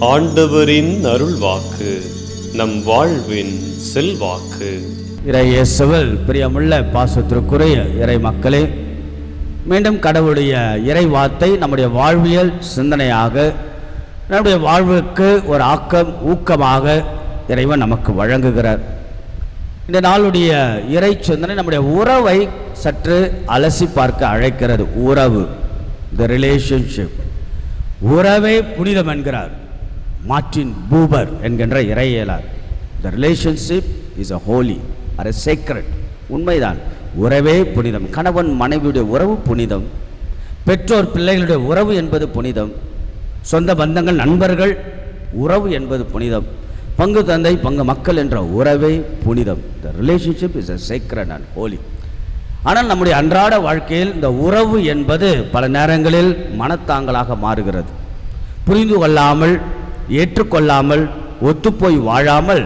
ஆண்டவரின் அருள்வாக்கு நம் வாழ்வின் செல்வாக்கு. இறை பிரியமுள்ள பாசத்திற்குரிய இறை மக்களே மீண்டும் கடவுளுடைய இறை வார்த்தை நம்முடைய வாழ்வியல் சிந்தனையாக நம்முடைய வாழ்வுக்கு ஒரு ஆக்கம் ஊக்கமாக இறைவன் நமக்கு வழங்குகிறார். இந்த நாளுடைய இறை சிந்தனை நம்முடைய உறவை சற்று அலசி பார்க்க அழைக்கிறது. உறவு த ரிலேஷன்ஷிப் உறவே புனிதம் என்கிறார். மார்டின் பூபர் என்கின்ற இறையியலார். The relationship is a holy or a sacred உண்மைதான். உறவே புனிதம். கணவன் மனைவியுடைய உறவு புனிதம். பெற்றோர் பிள்ளைகளுடைய உறவு என்பது புனிதம். சொந்த பந்தங்கள் நண்பர்கள் உறவு என்பது புனிதம். பங்கு தந்தை பங்கு மக்கள் என்ற உறவே புனிதம். The relationship is a sacred and holy ஆனால் நம்முடைய அன்றாட வாழ்க்கையில் இந்த உறவு என்பது பல நேரங்களில் மனத்தாங்கலாக மாறுகிறது. புரிந்து கொள்ளாமல் ஏற்றுக்கொள்ளாமல் ஒத்துப்போய் வாழாமல்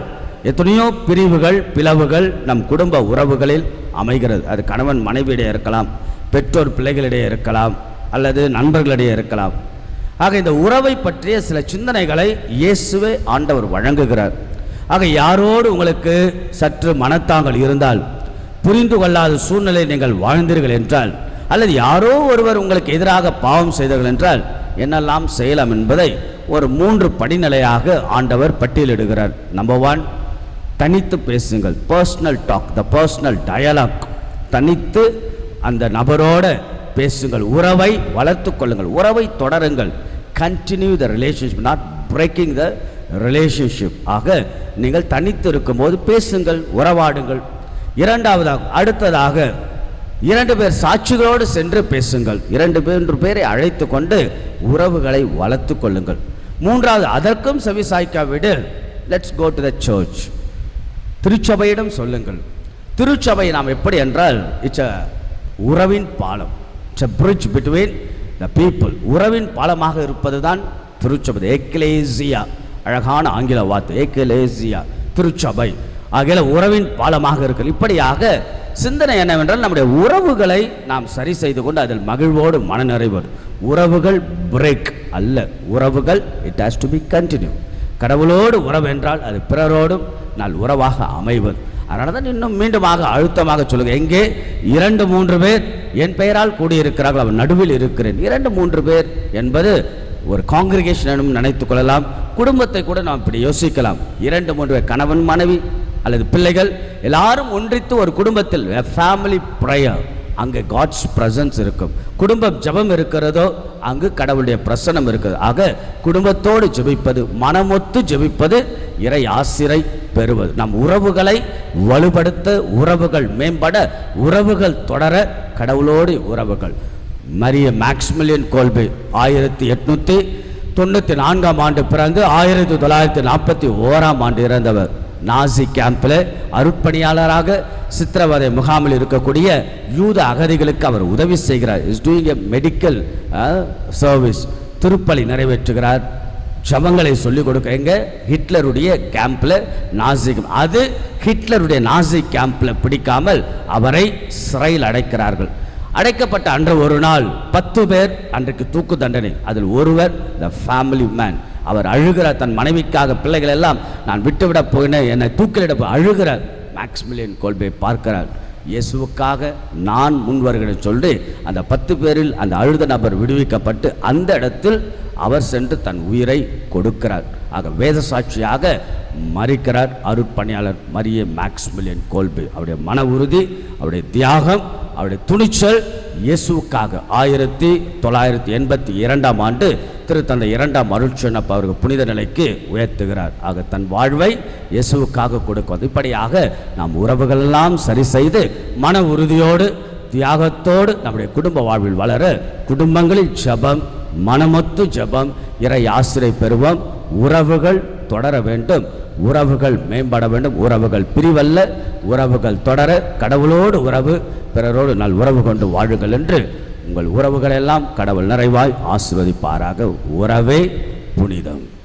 எத்தனையோ பிரிவுகள் பிளவுகள் நம் குடும்ப உறவுகளில் அமைகிறது. அது கணவன் மனைவியிடையே இருக்கலாம் பெற்றோர் பிள்ளைகளிடையே இருக்கலாம் அல்லது நண்பர்களிடையே இருக்கலாம். ஆக இந்த உறவை பற்றிய சில சிந்தனைகளை இயேசுவே ஆண்டவர் வழங்குகிறார். ஆக யாரோடு உங்களுக்கு சற்று மனத்தாங்கள் இருந்தால் புரிந்து கொள்ளாத சூழ்நிலை நீங்கள் வாழ்ந்தீர்கள் என்றால் அல்லது யாரோ ஒருவர் உங்களுக்கு எதிராக பாவம் செய்தார்கள் என்றால் என்னெல்லாம் செய்யலாம் என்பதை ஒரு மூன்று படிநிலையாக ஆண்டவர் பட்டியலிடுகிறார். நம்பர் ஒன் தனித்து பேசுங்கள். Personal talk the personal dialogue தனித்து அந்த நபரோட பேசுங்கள். உறவை வளர்த்து கொள்ளுங்கள். உறவை தொடருங்கள். Continue the relationship not breaking the relationship ஆக நீங்கள் தனித்து இருக்கும்போது பேசுங்கள் உறவாடுங்கள். இரண்டாவதாக அடுத்ததாக இரண்டு பேர் சாட்சிகளோடு சென்று பேசுங்கள். இரண்டு மூன்று பேரை அழைத்து கொண்டு உறவுகளை வளர்த்து கொள்ளுங்கள். மூன்றாவது அதற்கும் செவிசாய்க்காவிடு let's go to the church திருச்சபையிடம் சொல்லுங்கள். திருச்சபை நாம் எப்படி என்றால் இட்ஸ் அ உறவின் பாலம். It's a bridge between the people உறவின் பாலமாக இருப்பது தான் திருச்சபை. எக்லேசியா அழகான ஆங்கில வார்த்தை. எக்லேசியா திருச்சபை. ஆகிய உறவின் பாலமாக இருக்கிறது இப்படியாக சிந்தனை என்னவென்றால் நம்முடைய உறவுகளை நாம் சரி செய்து கொண்டு அதில் மகிழ்வோடு மனநிறைவோடு. உறவுகள் பிரேக் அல்ல உறவுகள் it has to be continue கடவுளோடு உறவு என்றால் அது பிறரோடும் நான் உறவாக அமைவது. அதனால தான் இன்னும் மீண்டுமாக அழுத்தமாக சொல்லுங்க எங்கே? இரண்டு மூன்று பேர் என் பெயரால் கூடியிருக்கிறார்கள் அவன் நடுவில் இருக்கிறேன். இரண்டு மூன்று பேர் என்பது ஒரு காங்கிரிகேஷன் நினைத்துக் கொள்ளலாம். குடும்பத்தை கூட நாம் இப்படி யோசிக்கலாம். இரண்டு மூன்று பேர் கணவன் மனைவி அல்லது பிள்ளைகள் எல்லாரும் ஒன்றித்து ஒரு குடும்பத்தில் ஃபேமிலி ப்ரேயர் அங்கே காட்ஸ் ப்ரசன்ஸ் இருக்கும். குடும்பம் ஜெபம் இருக்கிறதோ அங்கு கடவுளுடைய பிரசனம் இருக்குது. ஆக குடும்பத்தோடு ஜெபிப்பது மனமொத்து ஜெபிப்பது இறை ஆசிரை பெறுவது. நம் உறவுகளை வலுப்படுத்த உறவுகள் மேம்பட உறவுகள் தொடர கடவுளோடு உறவுகள். மரிய மேக்ஸ்மிலியன் கோல்பே ஆயிரத்தி எட்நூற்றி தொண்ணூற்றி நான்காம் ஆண்டு பிறந்து ஆயிரத்தி தொள்ளாயிரத்தி நாற்பத்தி ஓராம் ஆண்டு இறந்தவர். நாசி கேம்பில் அருட்பணியாளராக சித்திரவதை முகாமில் இருக்கக்கூடிய யூத அகதிகளுக்கு அவர் உதவி செய்கிறார். Is doing a medical service திருப்பலி நிறைவேற்றுகிறார். ஜபங்களை சொல்லிக் கொடுக்க எங்க? ஹிட்லருடைய கேம்பில் நாசி அது ஹிட்லருடைய நாசி கேம்பில் பிடிக்காமல் அவரை சிறையில் அடைக்கிறார்கள். அடைக்கப்பட்ட அன்று ஒரு நாள் பத்து பேர் அன்றைக்கு தூக்கு தண்டனை. அதில் ஒருவர் த ஃபேமிலி மேன் அவர் அழுகிறார் தன் மனைவிக்காக பிள்ளைகள் எல்லாம் நான் விட்டுவிடப் போயினேன். என்னை தூக்கிலிட அழுகிறார் மேக்ஸ்மிலியன் கோல்பே பார்க்கிறார். இயேசுவுக்காக நான் முன் வருகிறேன் சொல்லி அந்த பத்து பேரில் அந்த அழுத நபர் விடுவிக்கப்பட்டு அந்த இடத்தில் அவர் சென்று தன் உயிரை கொடுக்கிறார். ஆக வேத சாட்சியாக மறிக்கிறார் அருட்பணியாளர் மரிய மேக்ஸ்மிலியன் கோல்பே. அவருடைய மன உறுதி அவருடைய தியாகம் அவருடைய துணிச்சல் இயேசுவுக்காக. ஆயிரத்தி தொள்ளாயிரத்தி எண்பத்தி இரண்டாம் ஆண்டு திருத்தந்தை இரண்டாம் அருட்சனப் அவர்கள் புனித நிலைக்கு உயர்த்துகிறார். ஆக தன் வாழ்வை இயேசுவுக்காக கொடுக்கும். இப்படியாக நாம் உறவுகளெல்லாம் சரி செய்து மன உறுதியோடு தியாகத்தோடு நம்முடைய குடும்ப வாழ்வில் வளர குடும்பங்களில் ஜெபம் மனமொத்து ஜபம் இறை ஆசிரியை பெறுவோம் உறவுகள் தொடர வேண்டும். உறவுகள் மேம்பட வேண்டும். உறவுகள் பிரிவல்ல. உறவுகள் தொடர கடவுளோடு உறவு பிறரோடு நல் உறவு கொண்டு வாழுங்கள் என்று உங்கள் உறவுகளெல்லாம் கடவுள் நிறைவாய் ஆசிர்வதிப்பாராக. உறவே புனிதம்.